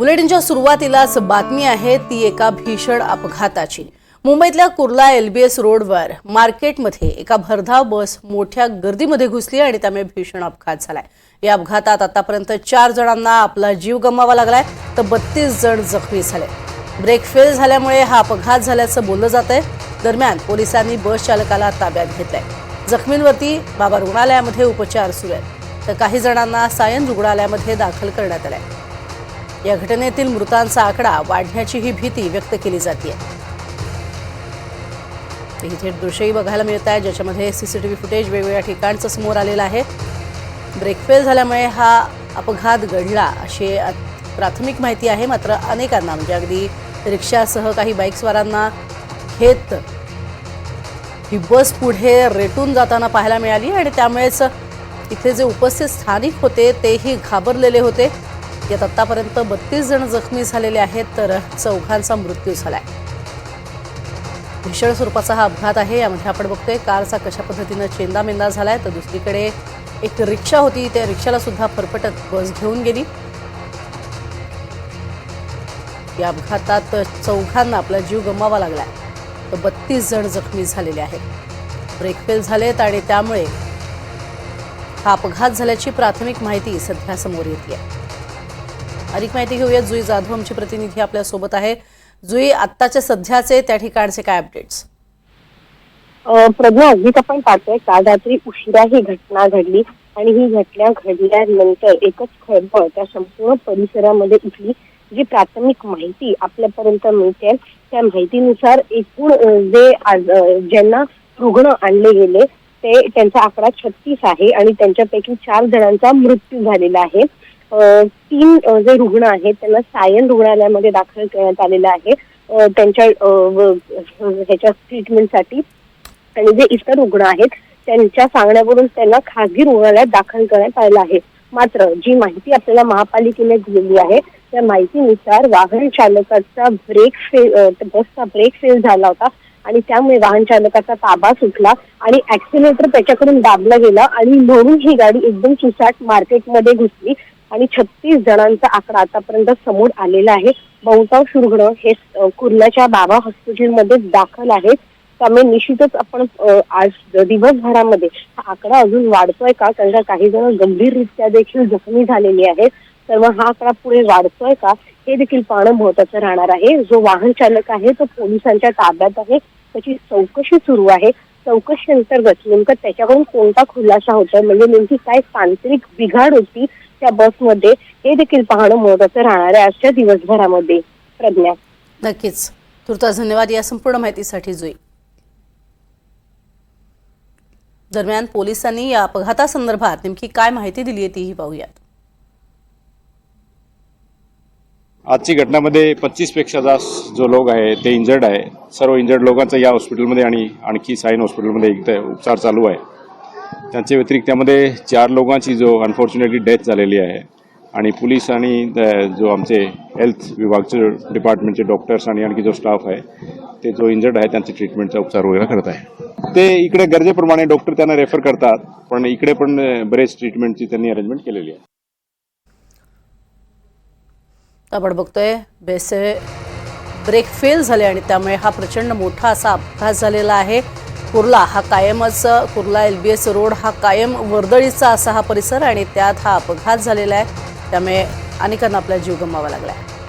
बुलेटिनच्या सुरुवातीलाच बातमी आहे ती एका भीषण अपघाताची. मुंबईतल्या कुर्ला एलबीएस रोडवर मार्केटमध्ये एका भरधाव बस मोठ्या गर्दीमध्ये घुसली आणि त्यामुळे भीषण अपघात झालाय. या अपघातात आतापर्यंत चार जणांना आपला जीव गमवावा लागलाय तर बत्तीस जण जखमी झाले. ब्रेक फेल झाल्यामुळे हा अपघात झाल्याचं बोललं जात आहे दरम्यान पोलिसांनी बस चालकाला ताब्यात घेतलाय. जखमींवरती बाबा रुग्णालयामध्ये उपचार सुरू आहेत. तर काही जणांना सायन रुग्णालयामध्ये दाखल करण्यात आलाय. या घटनेतील मृतांचा आकडा वाढण्याची ही भीती व्यक्त केली जाते इथे दृश्यही बघायला मिळत आहे ज्याच्यामध्ये सीसीटीव्ही फुटेज वेगवेगळ्या ठिकाणचं समोर आलेलं आहे. ब्रेकफेल झाल्यामुळे हा अपघात घडला अशी प्राथमिक माहिती आहे मात्र अनेकांना म्हणजे अगदी रिक्षासह काही बाईकस्वारांना घेत ही बस पुढे रेटून जाताना पाहायला मिळाली आणि त्यामुळेच इथे जे उपस्थित स्थानिक होते तेही घाबरलेले होते. यात आत्तापर्यंत बत्तीस जण जखमी झालेले आहेत तर चौघांचा मृत्यू झालाय. भीषण स्वरूपाचा हा अपघात आहे. यामध्ये आपण बघतोय कारचा कशा पद्धतीनं चेंदामेंदा झालाय तर दुसरीकडे एक रिक्षा होती. त्या रिक्षाला सुद्धा फरफटत बस घेऊन गेली. या अपघातात चौघांना आपला जीव गमावा लागलाय. तर बत्तीस जण जखमी झालेले आहेत. ब्रेकफेल झालेत आणि त्यामुळे हा अपघात झाल्याची प्राथमिक माहिती सध्या समोर येते आहे. अधिक माहिती घेऊया जुई जाधव आमची प्रतिनिधी आपल्यासोबत आहे. जुई आत्ताच्या सध्याचे त्या ठिकाणचे काय अपडेट्स प्रज्ञा अगदीच आपण पाहतोय काल रात्री उशिरा ही घटना घडली आणि ही घटना घडल्यानंतर एकच खळबळ त्या संपूर्ण परिसरामध्ये उठली. जी प्राथमिक माहिती आपल्यापर्यंत मिळते त्या माहितीनुसार एकूण जे ज्यांना रुग्ण आणले गेले ते त्यांचा आकडा छत्तीस आहे आणि त्यांच्यापैकी चार जणांचा मृत्यू झालेला आहे. तीन जे रुग्ण आहेत त्यांना सायन रुग्णालयामध्ये दाखल करण्यात आलेलं आहे. त्यांच्या ह्याच्या ट्रीटमेंटसाठी आणि जे इतर रुग्ण आहेत त्यांच्या सांगण्यावरून त्यांना खासगी रुग्णालयात दाखल करण्यात आलेलं आहे. मात्र जी माहिती आपल्याला महापालिकेने दिलेली आहे त्या माहितीनुसार वाहन चालकाचा ब्रेक फेल बसचा ब्रेक फेल झाला होता आणि त्यामुळे वाहन चालकाचा ताबा सुटला आणि ऍक्सिलेटर त्याच्याकडून दाबला गेला आणि म्हणून ही गाडी एकदम सुसाट मार्केटमध्ये घुसली. आणि छत्तीस जणांचा आकडा आतापर्यंत समोर आलेला आहे. बहुतांश रुग्ण हे कुर्ल्याच्या बाबा हॉस्पिटलमध्ये दाखल आहेत. त्यामुळे निश्चितच आपण आज दिवसभरामध्ये हा आकडा अजून वाढतोय का? कारण का काही जण गंभीररित्या देखील जखमी झालेली आहेत. तर मग हा आकडा पुढे वाढतोय का? हे देखील पाहणं महत्वाचं राहणार आहे. जो वाहन चालक आहे तो पोलिसांच्या ताब्यात आहे. त्याची चौकशी सुरू आहे. चौकशी अंतर्गत नेमकं त्याच्याकडून कोणता खुलासा होतोय? म्हणजे नेमकी काय तांत्रिक बिघाड होती? त्या बसमध्ये हे देखील पाहणं महत्वाचं राहणार आहे आजच्या दिवसभरामध्ये. प्रज्ञा. नक्कीच. तुर्तास धन्यवाद या संपूर्ण माहितीसाठी जुई. दरम्यान पोलिसांनी या अपघातासंदर्भात नेमकी काय माहिती दिली आहे तीही पाहूयात. आजची घटनामध्ये पच्चीसपेक्षा जास्त जो लोक आहे ते इंजर्ड आहे. सर्व इंजर्ड लोकांचा या हॉस्पिटलमध्ये आणि आणखी साईन हॉस्पिटलमध्ये उपचार चालू आहे. त्यांच्या व्यतिरिक्त त्यामध्ये चार लोकांची जो अनफॉर्च्युनेटली डेथ झालेली आहे आणि पोलीस आणि जो आमचे हेल्थ विभागचे डिपार्टमेंटचे डॉक्टर्स आणि आणखी जो स्टाफ आहे ते जो इंजर्ड आहे त्यांचे ट्रीटमेंटचा उपचार वगैरे करत आहे. ते इकडे गरजेप्रमाणे डॉक्टर त्यांना रेफर करतात पण इकडे पण बरेच ट्रीटमेंटची त्यांनी अरेंजमेंट केलेली आहे. आपण बघतोय बेसे ब्रेक फेल झाले आणि त्यामुळे हा प्रचंड मोठा असा अपघात झालेला आहे. कुर्ला हा कायमच Kurla L B S road हा कायम वर्दळीचा असा हा परिसर आणि त्यात हा अपघात झालेला आहे. त्यामुळे अनेकांना आपला जीव गमावा लागला आहे.